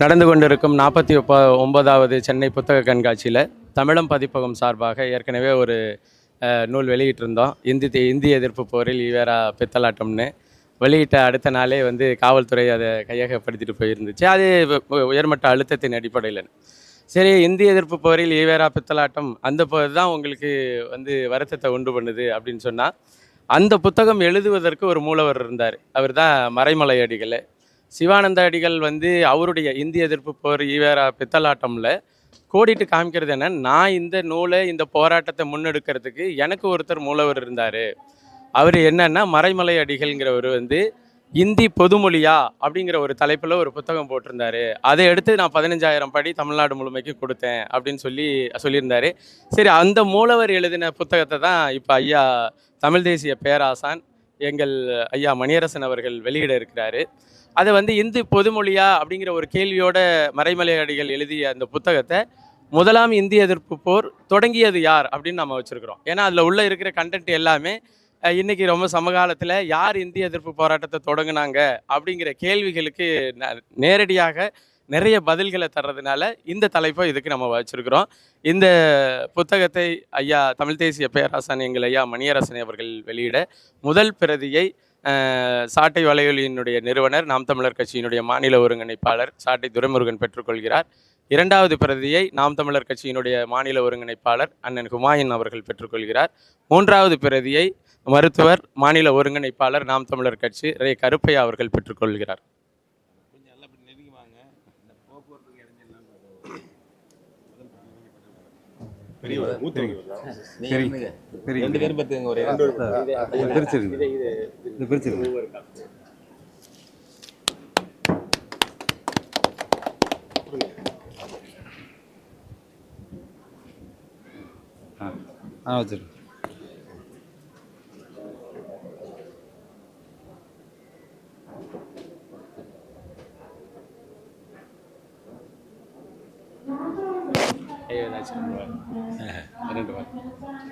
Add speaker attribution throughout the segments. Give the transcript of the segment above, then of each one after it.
Speaker 1: நடந்து கொண்டிருக்கும் நாற்பத்தி ஒப்ப ஒன்பதாவது சென்னை புத்தக கண்காட்சியில் தமிழம் பதிப்பகம் சார்பாக ஏற்கனவே ஒரு நூல் வெளியிட்டிருந்தோம். இந்தி இந்திய இந்தி எதிர்ப்பு போரில் ஈவேரா பித்தலாட்டம்னு. வெளியிட்ட அடுத்த நாளே வந்து காவல்துறை அதை கையகப்படுத்திட்டு போயிருந்துச்சு. அது உயர்மட்ட அழுத்தத்தின் அடிப்படையில். சரி இந்தி எதிர்ப்பு போரில் ஈவேரா பித்தலாட்டம் அந்த போது தான் உங்களுக்கு வந்து வருத்தத்தை உண்டு பண்ணுது அப்படின்னு சொன்னால் அந்த புத்தகம் எழுதுவதற்கு ஒரு மூலவர் இருந்தார். அவர் தான் மறைமலை சிவானந்த அடிகள் வந்து அவருடைய இந்திய எதிர்ப்பு போர் ஈவேரா பித்தலாட்டம்ல கோடிட்டு காமிக்கிறது என்ன? நான் இந்த நூலை இந்த போராட்டத்தை முன்னெடுக்கிறதுக்கு எனக்கு ஒருத்தர் மூலவர் இருந்தார். அவர் என்னென்னா மறைமலை அடிகள்ங்கிறவர் வந்து இந்தி பொதுமொழியா அப்படிங்கிற ஒரு தலைப்பில் ஒரு புத்தகம் போட்டிருந்தாரு. அதை எடுத்து நான் பதினஞ்சாயிரம் படி தமிழ்நாடு முழுமைக்கு கொடுத்தேன் அப்படின்னு சொல்லி சொல்லியிருந்தாரு. சரி அந்த மூலவர் எழுதின புத்தகத்தை தான் இப்போ ஐயா தமிழ் தேசிய பேராசான் எங்கள் ஐயா மணியரசன் அவர்கள் வெளியிட இருக்கிறாரு. அதை வந்து இந்து பொதுமொழியா அப்படிங்கிற ஒரு கேள்வியோட மறைமலையாடிகள் எழுதிய அந்த புத்தகத்தை முதலாம் இந்திய எதிர்ப்பு போர் தொடங்கியது யார் அப்படின்னு நம்ம வச்சுருக்கிறோம். ஏன்னா அதில் உள்ளே இருக்கிற கண்டென்ட் எல்லாமே இன்றைக்கி ரொம்ப சமகாலத்தில் யார் இந்திய எதிர்ப்பு போராட்டத்தை தொடங்கினாங்க அப்படிங்கிற கேள்விகளுக்கு ந- நேரடியாக நிறைய பதில்களை தர்றதுனால இந்த தலைப்பை இதுக்கு நம்ம வச்சுருக்கிறோம். இந்த புத்தகத்தை ஐயா தமிழ் தேசிய பேராசன் எங்கள் ஐயா மணியரசனை அவர்கள் வெளியிட முதல் பிரதியை சாட்டை வலையொலியினுடைய நிறுவனர் நாம் தமிழர் கட்சியினுடைய மாநில ஒருங்கிணைப்பாளர் சாட்டை துரைமுருகன் பெற்றுக்கொள்கிறார். இரண்டாவது பிரதியை நாம் தமிழர் கட்சியினுடைய மாநில ஒருங்கிணைப்பாளர் அண்ணன் ஹுமாயூன் அவர்கள் பெற்றுக்கொள்கிறார். மூன்றாவது பிரதியை மருத்துவர் மாநில ஒருங்கிணைப்பாளர் நாம் தமிழர் கட்சி ரே கருப்பையா அவர்கள் பெற்றுக்கொள்கிறார்.
Speaker 2: ரெண்டு பேரும் பத்துங்க ஒரே
Speaker 3: பிரிச்சிருங்க. இது பிரிச்சிருங்க. ஆ ஆ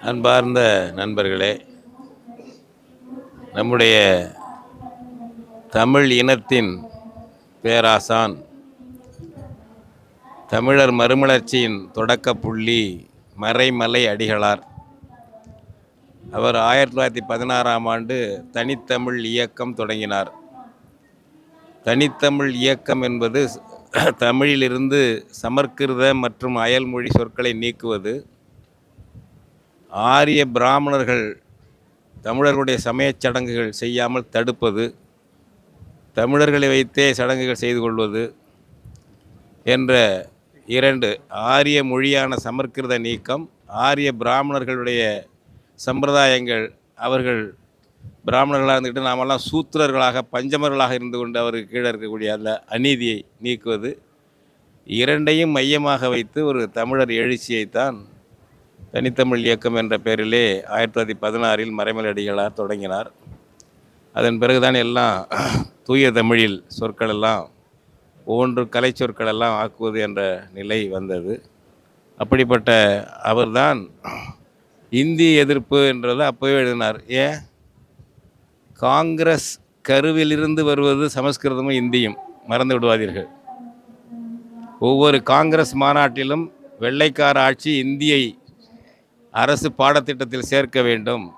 Speaker 2: அன்பார்ந்த நண்பர்களே நம்முடைய தமிழ் இனத்தின் பேராசான் தமிழர் மறுமலர்ச்சியின் தொடக்க புள்ளி மறைமலை அடிகளார். அவர் ஆயிரத்தி தொள்ளாயிரத்தி பதினாறாம் ஆண்டு தனித்தமிழ் இயக்கம் தொடங்கினார். தனித்தமிழ் இயக்கம் என்பது தமிழிலிருந்து சமற்கிருத மற்றும் அயல்மொழி சொற்களை நீக்குவது. ஆரிய பிராமணர்கள் தமிழர்களுடைய சமயச் சடங்குகள் செய்யாமல் தடுப்பது. தமிழர்களை வைத்தே சடங்குகள் செய்து கொள்வது என்ற இரண்டு ஆரிய மொழியான சமற்கிருத நீக்கம் ஆரிய பிராமணர்களுடைய சம்பிரதாயங்கள் அவர்கள் பிராமணர்களாக இருந்துக்கிட்டு நாமெல்லாம் சூத்திரர்களாக பஞ்சமர்களாக இருந்து கொண்டு அவருக்கு கீழே இருக்கக்கூடிய அந்த அநீதியை நீக்குவது இரண்டையும் மையமாக வைத்து ஒரு தமிழர் எழுச்சியைத்தான் தனித்தமிழ் இயக்கம் என்ற பெயரிலே ஆயிரத்தி தொள்ளாயிரத்தி பதினாறில் மறைமலடிகளார் தொடங்கினார். அதன் பிறகுதான் எல்லாம் தூய தமிழில் சொற்கள் எல்லாம் ஒவ்வொன்று கலை சொற்கள் எல்லாம் ஆக்குவது என்ற நிலை வந்தது. அப்படிப்பட்ட அவர்தான் இந்தி எதிர்ப்பு என்றதை அப்போவே எழுதினார். ஏன்? காங்கிரஸ் கருவிலிருந்து வருவது சமஸ்கிருதமும் இந்தியும். மறந்து விடுவாதீர்கள். ஒவ்வொரு காங்கிரஸ் மாநாட்டிலும் வெள்ளைக்கார ஆட்சி இந்தியை அரசு பாடத்திட்டத்தில் சேர்க்க வேண்டும்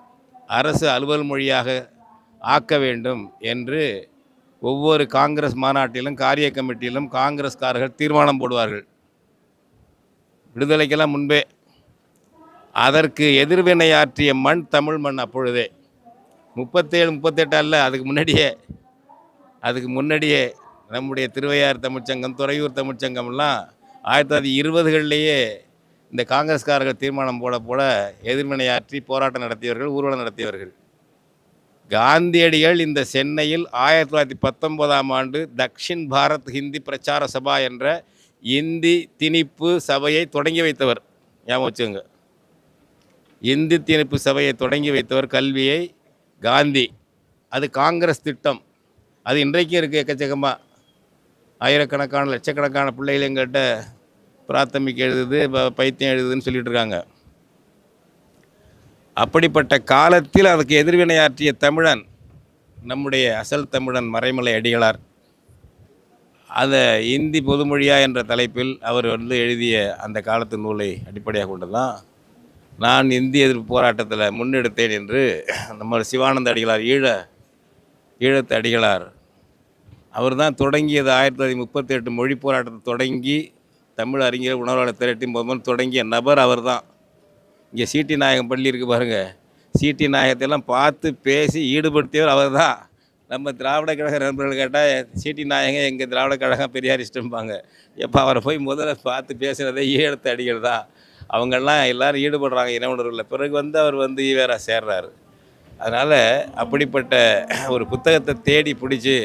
Speaker 2: அரசு அலுவல் மொழியாக ஆக்க வேண்டும் என்று ஒவ்வொரு காங்கிரஸ் மாநாட்டிலும் காரிய கமிட்டியிலும் காங்கிரஸ்காரர்கள் தீர்மானம் போடுவார்கள். விடுதலைக்கெல்லாம் முன்பே. அதற்கு எதிர்வினையாற்றிய மண் தமிழ் மண் அப்பொழுதே. முப்பத்தேழு முப்பத்தெட்டு அல்ல அதுக்கு முன்னாடியே அதுக்கு முன்னாடியே நம்முடைய திருவையார் தமிழ்ச்சங்கம் துறையூர் தமிழ்ச்சங்கம்லாம் ஆயிரத்தி தொள்ளாயிரத்தி இருபதுகள்லேயே இந்த காங்கிரஸ்காரர்கள் தீர்மானம் போட போட எதிர்வினையாற்றி போராட்டம் நடத்தியவர்கள் ஊர்வலம் நடத்தியவர்கள். காந்தியடிகள் இந்த சென்னையில் ஆயிரத்தி தொள்ளாயிரத்தி பத்தொன்பதாம் ஆண்டு தக்ஷின் பாரத் ஹிந்தி பிரச்சார சபா என்ற இந்தி திணிப்பு சபையை தொடங்கி வைத்தவர். ஞாபகம் வச்சுங்க இந்தி திணிப்பு சபையை தொடங்கி வைத்தவர் கல்வியை காந்தி. அது காங்கிரஸ் திட்டம். அது இன்றைக்கும் இருக்குது எக்கச்சக்கமாக ஆயிரக்கணக்கான லட்சக்கணக்கான பிள்ளைகள் எங்கிட்ட பிராத்தமிக் எழுதுது பைத்தியம் எழுதுதுன்னு சொல்லிட்டு இருக்காங்க. அப்படிப்பட்ட காலத்தில் அதுக்கு எதிர்வினையாற்றிய தமிழன் நம்முடைய அசல் தமிழன் மறைமலை அடிகளார். அதை இந்தி பொதுமொழியா என்ற தலைப்பில் அவர் வந்து எழுதிய அந்த காலத்து நூலை அடிப்படையாக கொண்டு தான் நான் இந்திய எதிர்ப்பு போராட்டத்தில் முன்னெடுத்தேன் என்று நம்ம சிவானந்த அடிகளார் ஈழ ஈழத்து அடிகளார். அவர் தான் தொடங்கியது ஆயிரத்தி தொள்ளாயிரத்தி முப்பத்தி எட்டு மொழி போராட்டத்தை தொடங்கி தமிழ் அறிஞர் உணர்வாளர் திரட்டி முதல் தொடங்கிய நபர் அவர் தான் இங்கே சிடி நாயகம் பள்ளி இருக்குது பாருங்கள் சிடி நாயகத்தையெல்லாம் பார்த்து பேசி ஈடுபடுத்தியவர் அவர் தான் நம்ம திராவிட கழக நண்பர்கள் கேட்டால் சிடி நாயகம் எங்கள் திராவிட கழகம் பெரியாரிஸ்டம்பாங்க எப்போ அவரை போய் முதல்ல பார்த்து பேசுகிறதே ஈழத்து அடிகள் தான் அவங்கெல்லாம் எல்லாரும் ஈடுபடுறாங்க இன உணர்வில். பிறகு வந்து அவர் வந்து ஈவேரா சேர்றாரு. அதனால் அப்படிப்பட்ட ஒரு புத்தகத்தை தேடி பிடிச்சி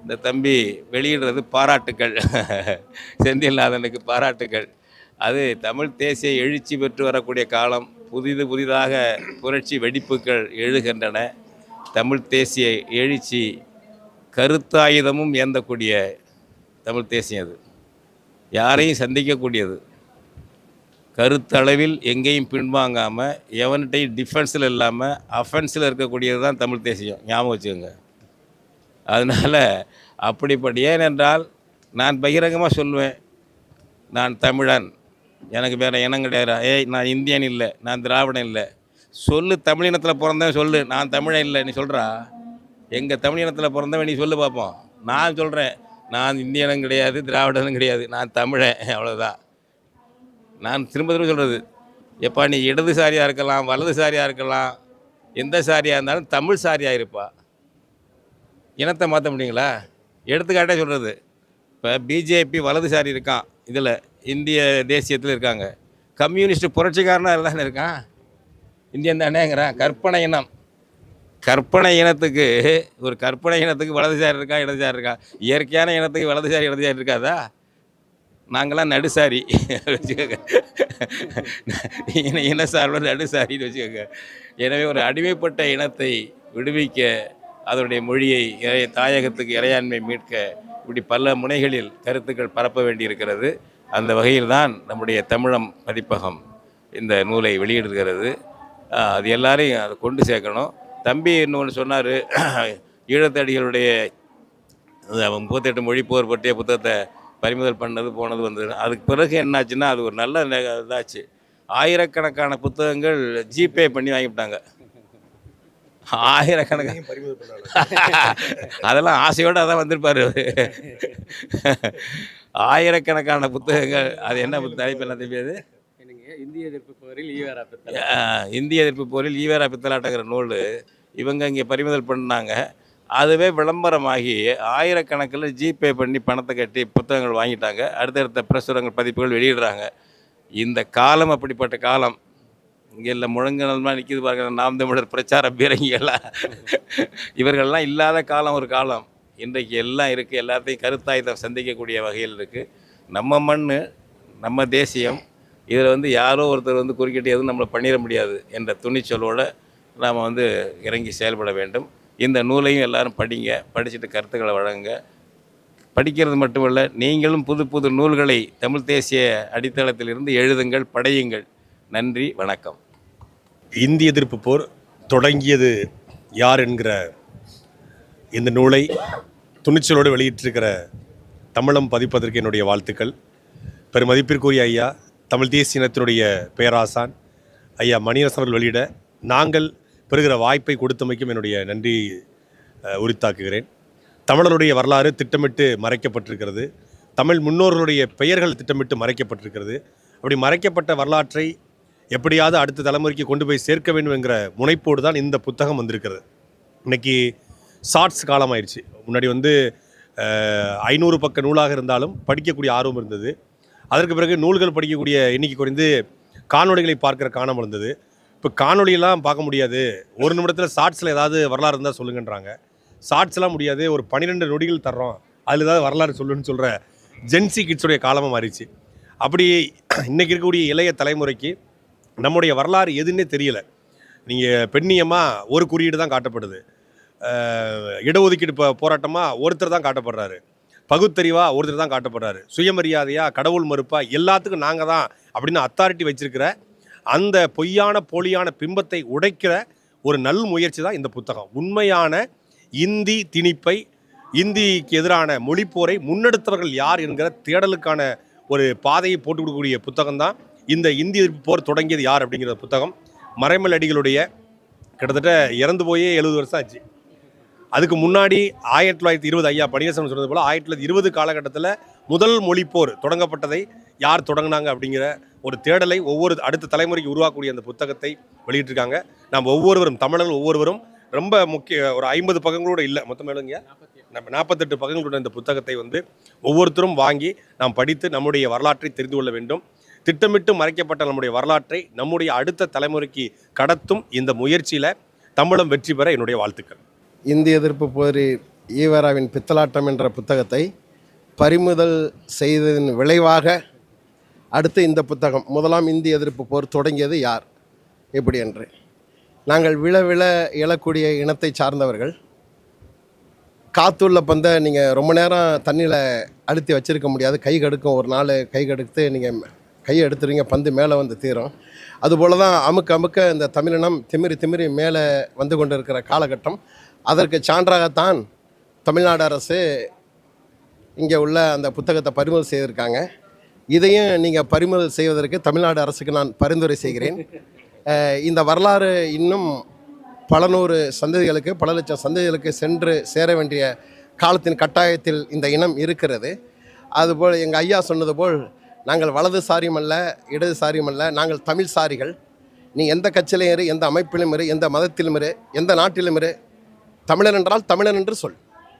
Speaker 2: இந்த தம்பி வெளியிடுறது பாராட்டுக்கள். செந்தில்நாதனுக்கு பாராட்டுக்கள். அது தமிழ் தேசிய எழுச்சி பெற்று வரக்கூடிய காலம் புதிது புதிதாக புரட்சி வெடிப்புகள் எழுகின்றன. தமிழ் தேசிய எழுச்சி கருத்தாயுதமும் ஏந்தக்கூடிய தமிழ் தேசியம் அது. யாரையும் சந்திக்கக்கூடியது. கருத்தளவில் எங்கேயும் பின்வாங்காமல் எவன்கிட்டையும் டிஃபென்ஸில் இல்லாமல் அஃபென்ஸில் இருக்கக்கூடியது தான் தமிழ் தேசியம். ஞாபகம் வச்சுக்கோங்க. அதனால் அப்படிப்பட்ட ஏனென்றால் நான் பகிரங்கமாக சொல்லுவேன். நான் தமிழன். எனக்கு வேறு இனம் கிடையாது ஏய் நான் இந்தியன் இல்லை. நான் திராவிடன் இல்லை. சொல்லு தமிழினத்தில் பிறந்தவன் சொல்லு. நான் தமிழன் இல்லை. நீ சொல்கிறா எங்கள் தமிழினத்தில் பிறந்தவன் நீ சொல்லு பார்ப்போம் நான் சொல்கிறேன் நான் இந்தியனும் கிடையாது திராவிடனும் கிடையாது. நான் தமிழன். அவ்வளோதான் நான் திரும்ப திரும்ப சொல்கிறது எப்பா நீ இடதுசாரியாக இருக்கலாம் வலதுசாரியாக இருக்கலாம் எந்த சாரியாக இருந்தாலும் தமிழ் சாரியாக இருப்பா. இனத்தை மாற்ற முடியுங்களா? எடுத்துக்காட்டே சொல்கிறது இப்போ பிஜேபி வலதுசாரி இருக்கான் இதில் இந்திய தேசியத்தில் இருக்காங்க. கம்யூனிஸ்ட் புரட்சிக்காரனாக தானே இருக்கான். இந்தியன் தானேங்கிறான். கற்பனை இனம். கற்பனை இனத்துக்கு ஒரு கற்பனை இனத்துக்கு வலதுசாரி இருக்கா இடதுசாரி இருக்கா? இயற்கையான இனத்துக்கு வலதுசாரி இடதுசாரி இருக்காதா? நாங்களாம் நடுசாரி. வச்சுக்கோங்க. இன சார்பில் நடுசாரின்னு வச்சுக்கோங்க. எனவே ஒரு அடிமைப்பட்ட இனத்தை விடுவிக்க அதனுடைய மொழியை இறை- தாயகத்துக்கு இறையாண்மை மீட்க இப்படி பல முனைகளில் கருத்துக்கள் பரப்ப வேண்டியிருக்கிறது. அந்த வகையில் தான் நம்முடைய தமிழம் பதிப்பகம் இந்த நூலை வெளியிடுகிறது. அது எல்லாரையும் அதை கொண்டு சேர்க்கணும். தம்பி இன்னொன்று சொன்னார். ஈழத்தடிகளுடைய முப்பத்தெட்டு மொழி போர் பற்றிய புத்தகத்தை பறிமுதல் பண்ணது போனது வந்தது. அதுக்கு பிறகு என்னாச்சுன்னா அது ஒரு நல்ல இதாச்சு. ஆயிரக்கணக்கான புத்தகங்கள் ஜிபே பண்ணி வாங்கிவிட்டாங்க. ஆயிரக்கணக்கான அதெல்லாம் ஆசையோடு அதான் வந்திருப்பாரு. ஆயிரக்கணக்கான புத்தகங்கள். அது என்ன புத்த- தலைப்பு என்ன
Speaker 1: என்னங்க இந்திய எதிர்ப்பு போரில் ஈவேரா பித்தளை.
Speaker 2: ஆஹ், இந்திய எதிர்ப்பு போரில் ஈவேரா பித்தலாட்டங்கிற நூல். இவங்க இங்கே பறிமுதல் பண்ணாங்க. அதுவே விளம்பரமாகி ஆயிரக்கணக்கில் ஜிபே பண்ணி பணத்தை கட்டி புத்தகங்கள் வாங்கிட்டாங்க. அடுத்தடுத்த பிரசுரங்கள் பதிப்புகள் வெளியிடுறாங்க. இந்த காலம் அப்படிப்பட்ட காலம். இங்கே இல்லை முழங்கனமாக நிற்கிது பாருங்க நாம் தமிழர் பிரச்சார பீரங்கிகள்லாம் இவர்கள்லாம் இல்லாத காலம் ஒரு காலம். இன்றைக்கு எல்லாம் இருக்குது எல்லாத்தையும் கருத்தாயுதம் சந்திக்கக்கூடிய வகையில் இருக்குது நம்ம மண் நம்ம தேசியம் இதில் வந்து யாரோ ஒருத்தர் வந்து குறுக்கிட்டு எதுவும் நம்மளை பண்ணிட முடியாது என்ற துணிச்சலோடு நாம் வந்து இறங்கி செயல்பட வேண்டும். இந்த நூலையும் எல்லாரும் படிங்க படிச்சுட்டு கருத்துக்களை வழங்குங்க. படிக்கிறது மட்டுமல்ல நீங்களும் புது புது நூல்களை தமிழ் தேசிய அடித்தளத்திலிருந்து எழுதுங்கள் படையுங்கள். நன்றி வணக்கம்.
Speaker 4: இந்திய எதிர்ப்பு போர் தொடங்கியது யார் என்கிற இந்த நூலை துணிச்சலோடு வெளியிட்டிருக்கிற தமிழம் பதிப்பதற்கு என்னுடைய வாழ்த்துக்கள். பெருமதிப்பிற்குரிய ஐயா தமிழ் தேசிய இனத்தினுடைய பேராசான் ஐயா மணியரசன் அவர்கள் வெளியிட நாங்கள் பெறுகிற வாய்ப்பை கொடுத்தமைக்கும் என்னுடைய நன்றி உரித்தாக்குகிறேன். தமிழருடைய வரலாறு திட்டமிட்டு மறைக்கப்பட்டிருக்கிறது. தமிழ் முன்னோர்களுடைய பெயர்கள் திட்டமிட்டு மறைக்கப்பட்டிருக்கிறது. அப்படி மறைக்கப்பட்ட வரலாற்றை எப்படியாவது அடுத்த தலைமுறைக்கு கொண்டு போய் சேர்க்க வேண்டும் என்கிற முனைப்போடு தான் இந்த புத்தகம் வந்திருக்கிறது. இன்னைக்கு ஷார்ட்ஸ் காலமாயிருச்சு. முன்னாடி வந்து ஐநூறு பக்க நூலாக இருந்தாலும் படிக்கக்கூடிய ஆர்வம் இருந்தது. அதற்கு பிறகு நூல்கள் படிக்கக்கூடிய எண்ணிக்கை குறைந்து காணொளிகளை பார்க்கிற காணம் இருந்தது இப்போ காணொளியெல்லாம் பார்க்க முடியாது. ஒரு நிமிடத்தில் ஷார்ட்ஸில் ஏதாவது வரலாறு இருந்தால் சொல்லுங்கன்றாங்க. ஷார்ட்ஸ்லாம் முடியாது. ஒரு பன்னிரெண்டு நொடிகள் தர்றோம். அதில் ஏதாவது வரலாறு சொல்லுன்னு சொல்கிற ஜென்சி கிட்ஸுடைய காலமாக மாறிச்சு அப்படி இன்றைக்கி இருக்கக்கூடிய இளைய தலைமுறைக்கு நம்முடைய வரலாறு எதுன்னே தெரியல. நீங்கள் பெண்ணியமாக ஒரு குறியீடு தான் காட்டப்படுது. இடஒதுக்கீடு போ போராட்டமாக ஒருத்தர் தான் காட்டப்படுறாரு. பகுத்தறிவாக ஒருத்தர் தான் காட்டப்படுறாரு. சுயமரியாதையாக கடவுள் மறுப்பாக எல்லாத்துக்கும் நாங்கள் தான் அப்படின்னு அத்தாரிட்டி வச்சிருக்கிற அந்த பொய்யான போலியான பிம்பத்தை உடைக்கிற ஒரு நல் முயற்சி தான் இந்த புத்தகம். உண்மையான இந்தி திணிப்பை இந்திக்கு எதிரான மொழிப்போரை முன்னெடுத்தவர்கள் யார் என்கிற தேடலுக்கான ஒரு பாதையை போட்டு கொடுக்கக்கூடிய புத்தகம் தான் இந்த இந்தி எதிர்ப்பு போர் தொடங்கியது யார் அப்படிங்கிற புத்தகம். மறைமல் அடிகளுடைய கிட்டத்தட்ட இறந்து போயே எழுபது வருஷம் ஆச்சு. அதுக்கு முன்னாடி ஆயிரத்தி தொள்ளாயிரத்தி இருபது ஐயா பணியரசன் சொன்னது போல் ஆயிரத்தி தொள்ளாயிரத்தி இருபது காலகட்டத்தில் முதல் மொழிப்போர் தொடங்கப்பட்டதை யார் தொடங்கினாங்க அப்படிங்கிற ஒரு தேடலை ஒவ்வொரு அடுத்த தலைமுறைக்கு உருவாக்கக்கூடிய அந்த புத்தகத்தை வெளியிட்டிருக்காங்க. நாம் ஒவ்வொருவரும் தமிழர்கள் ஒவ்வொருவரும் ரொம்ப முக்கிய ஒரு ஐம்பது பக்கங்களோட இல்லை மொத்தம் எழுங்க நம்ம நாற்பத்தெட்டு பக்கங்களோட இந்த புத்தகத்தை வந்து ஒவ்வொருத்தரும் வாங்கி நாம் படித்து நம்முடைய வரலாற்றை தெரிந்து கொள்ள வேண்டும். திட்டமிட்டு மறைக்கப்பட்ட நம்முடைய வரலாற்றை நம்முடைய அடுத்த தலைமுறைக்கு கடத்தும் இந்த முயற்சியில் தமிழம் வெற்றி பெற என்னுடைய வாழ்த்துக்கள்.
Speaker 5: இந்திய எதிர்ப்பு போரி ஈவராவின் பித்தலாட்டம் என்ற புத்தகத்தை பறிமுதல் செய்ததன் விளைவாக அடுத்து இந்த புத்தகம் முதலாம் இந்திய எதிர்ப்பு போர் தொடங்கியது யார்? எப்படி என்று. நாங்கள் விழ விழ இழக்கூடிய இனத்தை சார்ந்தவர்கள். காத்துள்ள பந்தை நீங்கள் ரொம்ப நேரம் தண்ணியில் அழுத்தி வச்சுருக்க முடியாது. கை கடுக்கும் ஒரு நாள் கை கடுத்து நீங்கள் கையை எடுத்துருவீங்க பந்து மேலே வந்து தீரும். அதுபோல் தான் அமுக்க அமுக்க இந்த தமிழினம் திமிரி திமிரி மேலே வந்து கொண்டு இருக்கிற காலகட்டம். அதற்கு சான்றாகத்தான் தமிழ்நாடு அரசு இங்கே உள்ள அந்த புத்தகத்தை பறிமுதல் செய்திருக்காங்க. இதையும் நீங்கள் பறிமுதல் செய்வதற்கு தமிழ்நாடு அரசுக்கு நான் பரிந்துரை செய்கிறேன். இந்த வரலாறு இன்னும் பல நூறு சந்ததிகளுக்கு பல லட்சம் சந்ததிகளுக்கு சென்று சேர வேண்டிய காலத்தின் கட்டாயத்தில் இந்த இனம் இருக்கிறது. அதுபோல் எங்கள் ஐயா சொன்னது போல் நாங்கள் வலதுசாரியும் அல்ல இடதுசாரியும் அல்ல நாங்கள் தமிழ்சாரிகள் நீ எந்த கட்சியிலும் இரு எந்த அமைப்பிலும் இரு எந்த மதத்திலும் இரு எந்த நாட்டிலும் இரு. தமிழன் என்றால் தமிழன் என்று சொல்.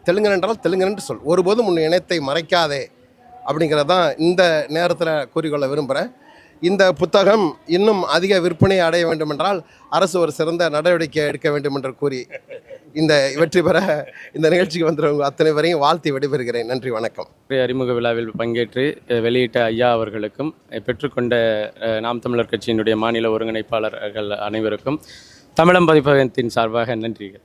Speaker 5: தெலுங்கன் என்றால் தெலுங்கன் என்று சொல். ஒருபோதும் உன் இனத்தை மறைக்காதே. அப்படிங்கிறதான் இந்த நேரத்தில் கூறிக்கொள்ள விரும்புகிறேன் இந்த புத்தகம் இன்னும் அதிக விற்பனை அடைய வேண்டுமென்றால் அரசு ஒரு சிறந்த நடவடிக்கை எடுக்க வேண்டும் என்று கூறி இந்த வெற்றி பெற இந்த நிகழ்ச்சிக்கு வந்துடுறவங்க அத்தனை வரையும் வாழ்த்தி விடைபெறுகிறேன். நன்றி வணக்கம்.
Speaker 1: அறிமுக விழாவில் பங்கேற்று வெளியிட்ட ஐயா அவர்களுக்கும் பெற்றுக்கொண்ட நாம் தமிழர் கட்சியினுடைய மாநில ஒருங்கிணைப்பாளர்கள் அனைவருக்கும் தமிழம் பதிப்பகத்தின் சார்பாக நன்றிகள்.